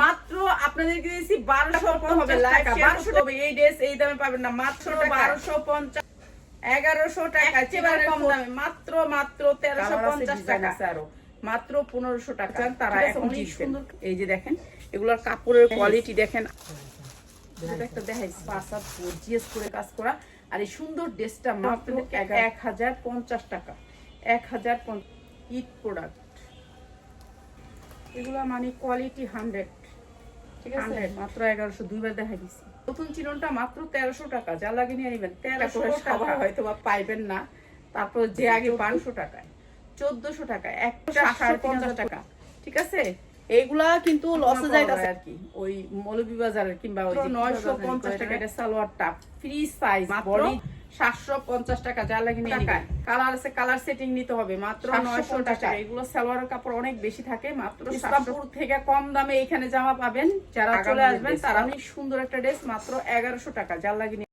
মাত্র আপনাদেরকে দিয়েছি বারোশো হবে, share বারোশো হবে এই ড্রেস এই দামে পাবেন না। মাত্র বারোশো পঞ্চাশ এগারোশো টাকা একেবারে কম দামে। মাত্র মাত্র তেরোশো পঞ্চাশ টাকা। আরও। মাত্র পনেরোশো টাকা। তারা এখন সুন্দর। এই যে দেখেন এগুলোর কাপড়ের কোয়ালিটি দেখেন। একটা পাঁচা গর্জিয়াস করে কাজ করা। আর এই সুন্দর ড্রেসটা মাত্র এক হাজার পঞ্চাশ টাকা। এক হাজার ঈদ প্রোডাক্ট এগুলা মানে কোয়ালিটি হান্ড্রেড ঠিক আছে? মাত্র এগারোশো দুইবার দেখা দিছি। নতুন চিরনটা মাত্র তেরোশো টাকা যা লাগে নিয়ে নিবেন তেরোশো টাকা। হয়তো বা পাইবেন না। তারপর যে আগে পাঁচশো টাকায় চোদ্দশো টাকা একটা সাড়ে পঞ্চাশ টাকা। ঠিক আছে? এইগুলা কিন্তু লসে যায় আর কি। ওই মৌলভীবাজারের কিংবা ওই নয়শো পঞ্চাশ টাকা না? এটা সালোয়ারটা ফ্রি সাইজ বডি। সাতশো পঞ্চাশ টাকা যা লাগে টাকায়। কালার আছে কালার সেটিং নিতে হবে মাত্র 750 নয়শো টাকা এগুলো সালোয়ারের কাপড় অনেক বেশি থাকে মাত্র ইসলামপুর থেকে কম দামে এখানে জামা পাবেন। যারা চলে আসবেন তারা অনেক সুন্দর একটা ড্রেস মাত্র এগারোশো টাকা যা লাগে